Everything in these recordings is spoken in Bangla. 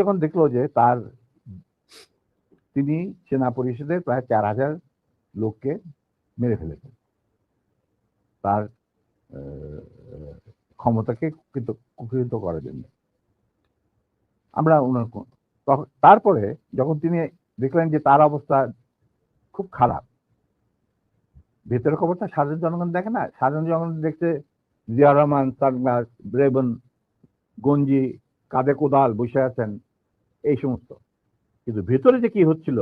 যখন দেখল যে তার তিনি সেনা পরিষদের প্রায় চার হাজার লোককে মেরে ফেলেছেন, তার ক্ষমতাকে কুকৃত করার জন্য। আমরা ওনার তারপরে যখন তিনি দেখলেন যে তার অবস্থা খুব খারাপ, ভেতরের খবরটা সাধারণ জনগণ দেখে না, সাধারণ জনগণ দেখছে জিয়া রহমান সানগ্লাস ব্রেবন গঞ্জি কাঁধে কোদাল বসে আছেন এই সমস্ত। কিন্তু ভেতরে যে কি হচ্ছিল,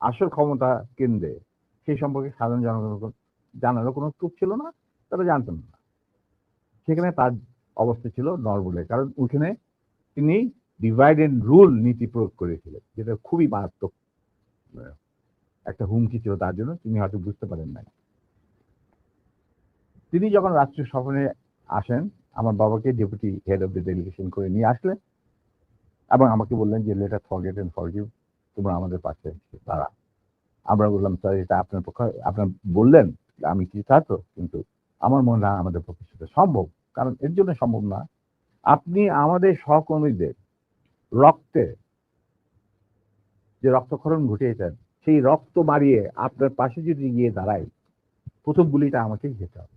আসল ক্ষমতা কেন্দ্রে, সেই সম্পর্কে সাধারণ জনগণ জানারও কোনো স্কোপ ছিল না, তারা জানতেন না। সেখানে তার অবস্থা ছিল নরবলে, কারণ ওখানে তিনি ডিভাইড এন্ড রুল নীতি প্রয়োগ করেছিলেন, যেটা খুবই মারাত্মক একটা হুমকি ছিল তার জন্য, তিনি হয়তো বুঝতে পারেন নাই। তিনি যখন রাষ্ট্রীয় সফরে আসেন, আমার বাবাকে deputy head of the delegation করে নিয়ে আসলেন এবং আমাকে বললেন যে লেটার ফরগেট এন্ড ফরগিভ তোমরা আমাদের পাশে দাঁড়া আমরা বললাম স্যার এটা আপনার পক্ষে, আপনার বললেন, আমি কি ছাত্র কিন্তু আমার মনে হয় আমাদের পক্ষে সেটা সম্ভব, কারণ এর জন্য সম্ভব না। আপনি আমাদের সহকর্মীদের রক্তে, যে রক্তক্ষরণ ঘটিয়েছেন, সেই রক্ত মারিয়ে আপনার পাশে যদি গিয়ে দাঁড়াই, প্রথম গুলিটা আমাকেই খেতে হবে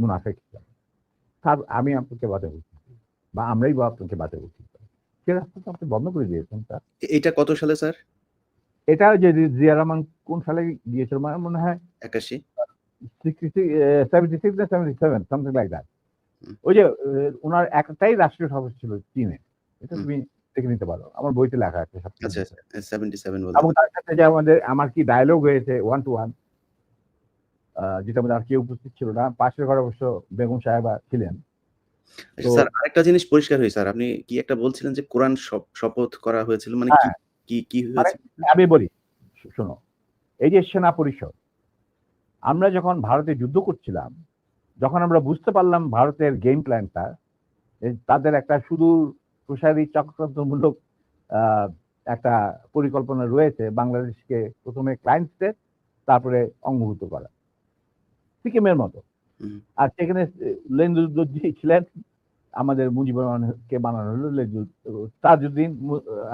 মুনাফেক হবে। তার আমি আপনাকে উচিত বা আমরাই বা আপনাকে উচিত সে রাস্তা তো আপনি বন্ধ করে দিয়েছেন স্যার। এ- এইটা কত সালে স্যার? এটা যে জিয়া রহমান কোন সালে গিয়েছিল আমার মনে হয়? একাশি। সেভেন্টি সিক্স না seventy seven something like that ওই যে ওনার একটাই রাষ্ট্রীয় সভা ছিল চীনে। এটা তুমি দেখে নিতে পারো। আমার বইতে লেখা আছে। আচ্ছা সেভেন এবং তার সাথে যে আমাদের আমার কি ডায়লগ হয়েছে ওয়ান টু ওয়ান যেটা আমাদের আর কেউ উপস্থিত ছিল না। পাশের ঘরে অবশ্য বেগম সাহেবা ছিলেন। স্যার আরেকটা জিনিস পরিষ্কার হয়েছে স্যার। আপনি কি একটা বলছিলেন যে কোরআন শপ- শপথ করা হয়েছিল? মানে কি হ্যাঁ। কি কি হয়েছে? আমি বলি শোনো। এই যে সেনা পরিষদ আমরা যখন ভারতে যুদ্ধ করছিলাম যখন আমরা বুঝতে পারলাম ভারতের গেম প্ল্যানটা তাদের একটা সুদূর প্রসারী চক্রান্তমূলক একটা পরিকল্পনা রয়েছে বাংলাদেশকে প্রথমে ক্লায়েন্ট স্টেট তারপরে অঙ্গভূত করা। সিকিমের মতো। আর সেখানে লেন্দুদ্দি ছিলেন, আমাদের মুজিবুর রহমানকে বানানো হলো তাজউদ্দিন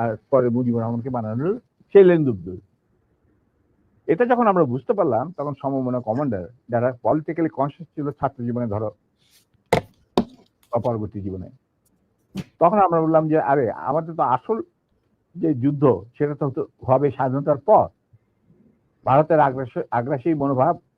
আর পরে মুজিবুর রহমানকে বানানো হলো সেই লেন্দুদ্দুর এটা যখন আমরা বুঝতে পারলাম, তখন সমমনা কমান্ডার, যারা পলিটিক্যালি কনসিয়াস ছিল, ছাত্র জীবনে ধরো, বা পরবর্তী জীবনে, তখন আমরা বললাম যে, আরে, আমাদের তো আসল যে যুদ্ধ, সেটা তো হবে স্বাধীনতার পর। ভারতের আগ্রাসী আগ্রাসী মনোভাব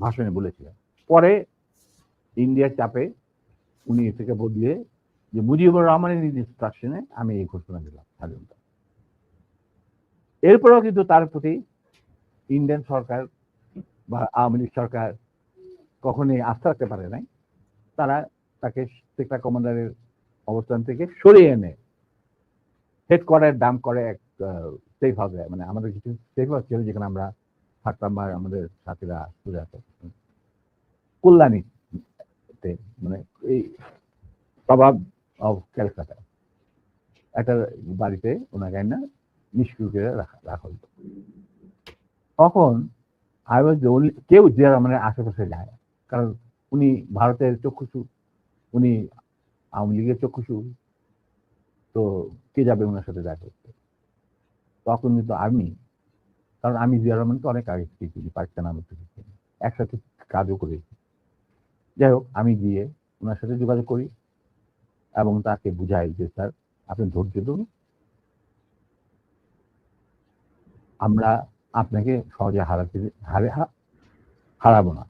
ভাষণে বলেছিলেন। পরে ইন্ডিয়ার চাপে উনি থেকে বদলিয়ে যে মুজিবুর রহমানের ইনস্ট্রাকশনে আমি এই ঘোষণা দিলাম স্বাধীনতা। এরপরেও কিন্তু তার প্রতি ইন্ডিয়ান সরকার বা আওয়ামী লীগ সরকার কখনোই আস্থা রাখতে পারে নাই। তারা তাকে সেক্টর কমান্ডারের অবস্থান থেকে সরিয়ে এনে হেডকোয়ার্টার দাম করে এক সেফ হাউসে মানে আমাদের কিছু সেফ হাউস ছিল যেখানে আমরা বা আমাদের সাথীরা চলে আসতো। কল্যাণীতে মানে এই প্রভাব অফ ক্যালকাটা একটা বাড়িতে ওনাকে না নিষ্ক্রিয় করে রাখা রাখা তখন আই ওয়াজ কেউ যে মানে আশেপাশে যায়। কারণ উনি ভারতের চক্ষুষু উনি আওয়ামী লীগের চক্ষুষু তো কে যাবে ওনার সাথে দেখা করতে? তখন কিন্তু আর্মি কারণ আমি জিয়া রহমানকে অনেক আগে থেকে চিনি, পাকিস্তান আমল থেকে চিনি। একসাথে কাজও করেছি। যাই হোক, আমি গিয়ে ওনার সাথে যোগাযোগ করি এবং তাকে বুঝাই যে, স্যার, আপনি ধৈর্য ধরুন। আমরা আপনাকে সহজে হারাতে, হারে হারাবো না।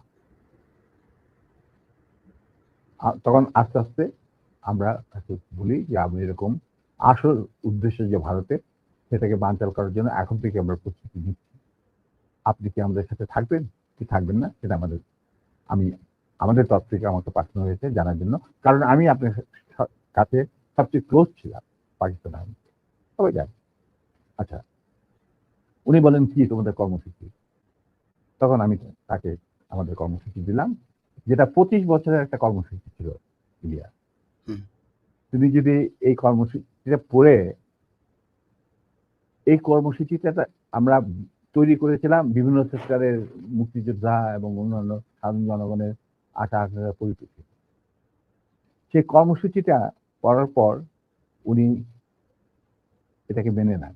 তখন আস্তে আস্তে আমরা তাকে বলি যে আমি এরকম আসল উদ্দেশ্য যে ভারতে সেটাকে বানচাল করার জন্য এখন থেকে আমরা প্রস্তুতি নিচ্ছি। আপনি কি আমাদের সাথে থাকবেন? কি থাকবেন না? সেটা আমাদের আমি আমাদের তরফ থেকে আমাকে পাঠানো হয়েছে জানার জন্য। কারণ আমি আপনার কাছে সবচেয়ে ক্লোজ ছিলাম পাকিস্তান আর্মি। সবাই যায় আচ্ছা উনি বলেন কি তোমাদের কর্মসূচি? তখন আমি তাকে আমাদের কর্মসূচি দিলাম যেটা পঁচিশ বছরের একটা কর্মসূচি ছিল ইলিয়া তুমি যদি এই কর্মসূচিটা পড়ে এই কর্মসূচিটা আমরা তৈরি করেছিলাম বিভিন্ন সেক্টরের মুক্তিযোদ্ধা এবং অন্যান্য সাধারণ জনগণের আশা আকাঙ্ক্ষার পরিপ্রেক্ষিতে। সেই কর্মসূচিটা করার পর উনি এটাকে মেনে নেন।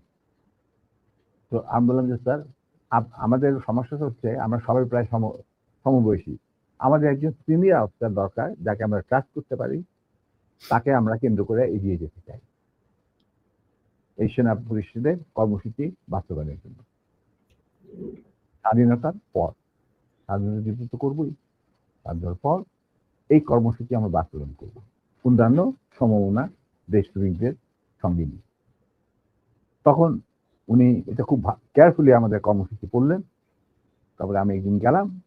তো আমি বললাম যে স্যার আমাদের সমস্যা হচ্ছে আমরা সবাই প্রায় সম, সমবয়সী। আমাদের একজন সিনিয়র অফিসার দরকার যাকে আমরা ট্রাস্ট করতে পারি, তাকে আমরা কেন্দ্র করে এগিয়ে যেতে চাই। এই সেনা পরিষদের কর্মসূচি বাস্তবায়নের জন্য। স্বাধীনতার পর, স্বাধীনতা যুদ্ধ তো করবোই, স্বাধীনতার পর এই কর্মসূচি আমরা বাস্তবায়ন করব। অন্যান্য সমমনা দেশপ্রেমিকদের সঙ্গে নিয়ে। তখন উনি এটা খুব কেয়ারফুলি আমাদের কর্মসূচি পড়লেন। তারপরে আমি একদিন গেলাম,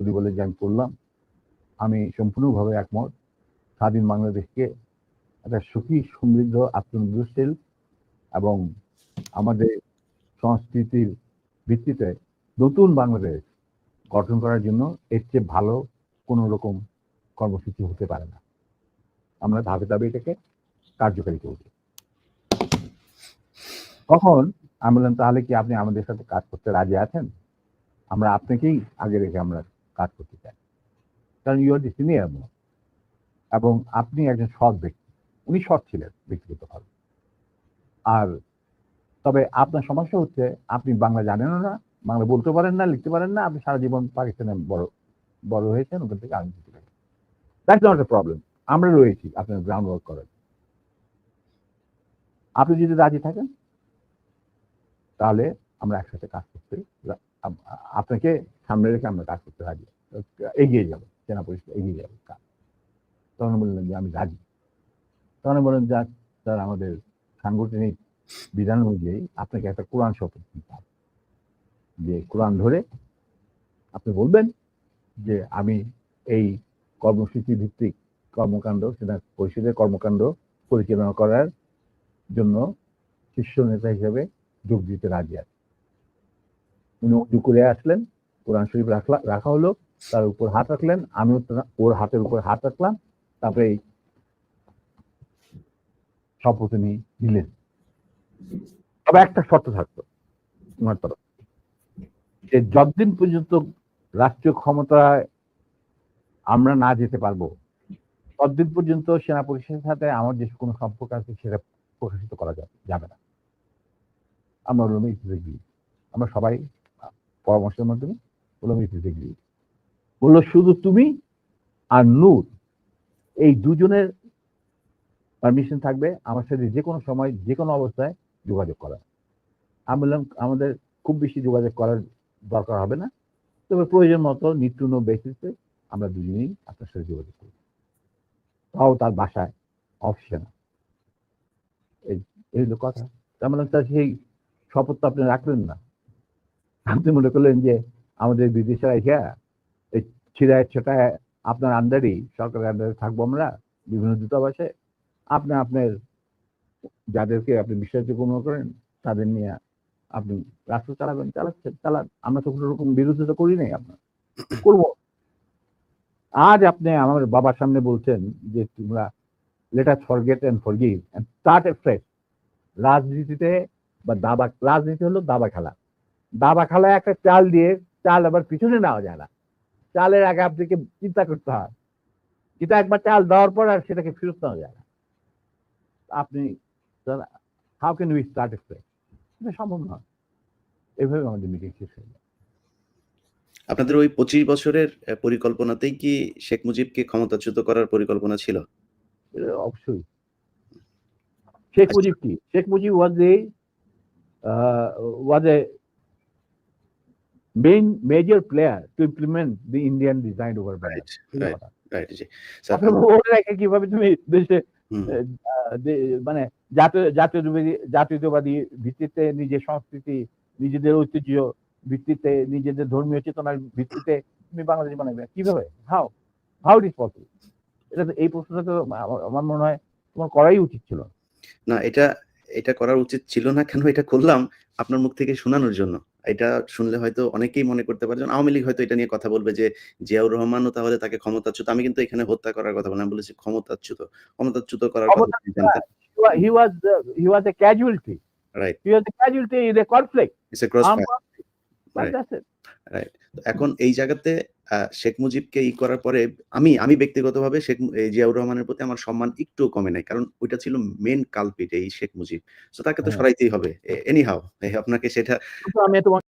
উনি বলে যে আমি পড়লাম। আমি সম্পূর্ণভাবে একমত। স্বাধীন বাংলাদেশকে একটা সুখী, সমৃদ্ধ, আত্মনির্ভরশীল এবং আমাদের সংস্কৃতির ভিত্তিতে নতুন বাংলাদেশ গঠন করার জন্য এর চেয়ে ভালো কোনো রকম কর্মসূচি হতে পারে না। আমরা ধাপে ধাপে এটাকে কার্যকারী করব তখন আমি বললাম, তাহলে কি আপনি আমাদের সাথে কাজ করতে রাজি আছেন? আমরা আপনাকেই আগে রেখে আমরা কাজ করতে চাই। কারণ ইউ আর দি সিনিয়র এবং আপনি একজন সৎ ব্যক্তি। উনি সৎ ছিলেন ব্যক্তিগতভাবে। আর তবে আপনার সমস্যা হচ্ছে, আপনি বাংলা জানেনও না, বাংলা বলতে পারেন না, লিখতে পারেন না, আপনি সারা জীবন পাকিস্তানে বড় বড় হয়েছেন, ওখান থেকে আমি গেছি দ্যাটস নট এ প্রবলেম আমরা রয়েছি, আপনার গ্রাউন্ড ওয়ার্ক করেন আপনি যদি রাজি থাকেন, তাহলে আমরা একসাথে কাজ করতে আপনাকে সামনে রেখে আমরা কাজ করতে রাজি। এগিয়ে যাব, সেনা পরিষদ এগিয়ে যাব। কাজ তখন বললেন যে আমি রাজি। তখন বললেন যাক স্যার, আমাদের সাংগঠনিক বিধান অনুযায়ী আপনাকে একটা কোরআন শপথ দিতে হবে। যে কোরআন ধরে আপনি বলবেন যে আমি এই কর্মসূচি ভিত্তিক কর্মকাণ্ড, সেটা পরিষদের কর্মকাণ্ড পরিচালনা করার জন্য শীর্ষ নেতা হিসেবে যোগ দিতে রাজি আছে। উনি উঁচু করে আসলেন, কোরআন শরীফ রাখলা, রাখা হলো, তার উপর হাত রাখলেন তার- ওর হাতের উপর হাত রাখলাম, তারপরে এই শপথ উনি নিলেন। তবে একটা শর্ত থাকতো ওনার তরফ যে যতদিন পর্যন্ত রাষ্ট্রীয় ক্ষমতায় আমরা না যেতে পারব, ততদিন পর্যন্ত সেনা পরিষদের সাথে আমার যে কোনো সম্পর্ক আছে সেটা প্রকাশিত করা যাবে না। আমরা ইট ইজ এগ্রি আমরা সবাই পরামর্শের মাধ্যমে ইট ইজ এগ্রি বলল, শুধু তুমি আর নূর, এই দুজনের পারমিশন থাকবে, আমার সাথে যে কোনো সময় যে কোনো অবস্থায় যোগাযোগ করা। আমি বললাম, আমাদের খুব বেশি যোগাযোগ করার দরকার হবে না। তবে প্রয়োজন মতো নিত্য বেসিসে আমরা দুজনেই আপনার সাথে যোগাযোগ করব। তাও তার বাসায়, অফিসে না। এই হলো কথা। তার মানে তার সেই শপথ তো আপনি রাখলেন না। আপনি মনে করলেন যে আমাদের বিদেশেরা এসে এই ছিড়ায় ছোটায় আপনার আন্ডারেই সরকারের আন্ডারে থাকব আমরা, বিভিন্ন দূতাবাসে আপনি আপনার যাদেরকে আপনি বিশ্বাসযোগ্য মনে করেন, তাদের নিয়ে আপনি রাষ্ট্র চালাবেন, চালাচ্ছেন, চালান। আমরা তো কোনো রকম বিরোধিতা করি নাই আপনার। করব। আজ আপনি আমার বাবার সামনে বলছেন যে তোমরা let us forget and forgive and start a fresh রাজনীতিতে বা দাবা, রাজনীতি হলো দাবা খেলা। দাবা খেলায় একটা চাল দিয়ে চাল আবার পিছনে নেওয়া যায় না। চালের আগে আপনাকে চিন্তা করতে হয়। কিন্তু একবার চাল দেওয়ার পর আর সেটাকে ফেরত নেওয়া যায় না। আপনি how can we start a এটা সম্ভব নয়। এভাবে আমাদের মিটিং শেষ হয়ে যায়। আপনাদের ওই পঁচিশ বছরের পরিকল্পনাতেই কি শেখ মুজিবকে ক্ষমতাচ্যুত করার পরিকল্পনা ছিল? অবশ্যই। শেখ মুজিব কি? Sheikh Mujib was a was a main major player to implement the Indian design over right right right G. Sir কীভাবে তুমি দেশে মানে জাতীয় জাতীয়তাবাদী জাতীয়তাবাদী ভিত্তিতে নিজের সংস্কৃতি নিজেদের ঐতিহ্য ভিত্তিতে নিজেদের ধর্মীয় চেতনার ভিত্তিতে তুমি বাংলাদেশ বানাবে কীভাবে? How how it is possible এটা তো এই প্রশ্নটা তো আমার- আমার মনে হয় তোমার করাই উচিত ছিল। না এটা এটা করার উচিত ছিল না কেন এটা করলাম আপনার মুখ থেকে শোনানোর জন্য। এটা শুনলে হয়তো অনেকেই মনে করতে পারে। যেমন আওয়ামী লীগ হয়তো এটা নিয়ে কথা বলবে যে জিয়াউর রহমানও তাহলে তাকে ক্ষমতাচ্যুত। আমি কিন্তু এখানে হত্যা করার কথা বললাম বলেছি ক্ষমতাচ্যুত। ক্ষমতাচ্যুত করার কথা he was he was a right he was a in a conflict it's a cross fire it. এখন এই জায়গাতে শেখ মুজিবকে ই করার পরে আমি আমি ব্যক্তিগতভাবে শেখ এই জিয়াউর রহমানের প্রতি আমার সম্মান একটু কমে নাই কারণ ওইটা ছিল মেন কালপিট এই শেখ মুজিব তো তাকে তো হ্যাঁ। সরাইতেই হবে এনি হাও আপনাকে সেটা আমি তোমাকে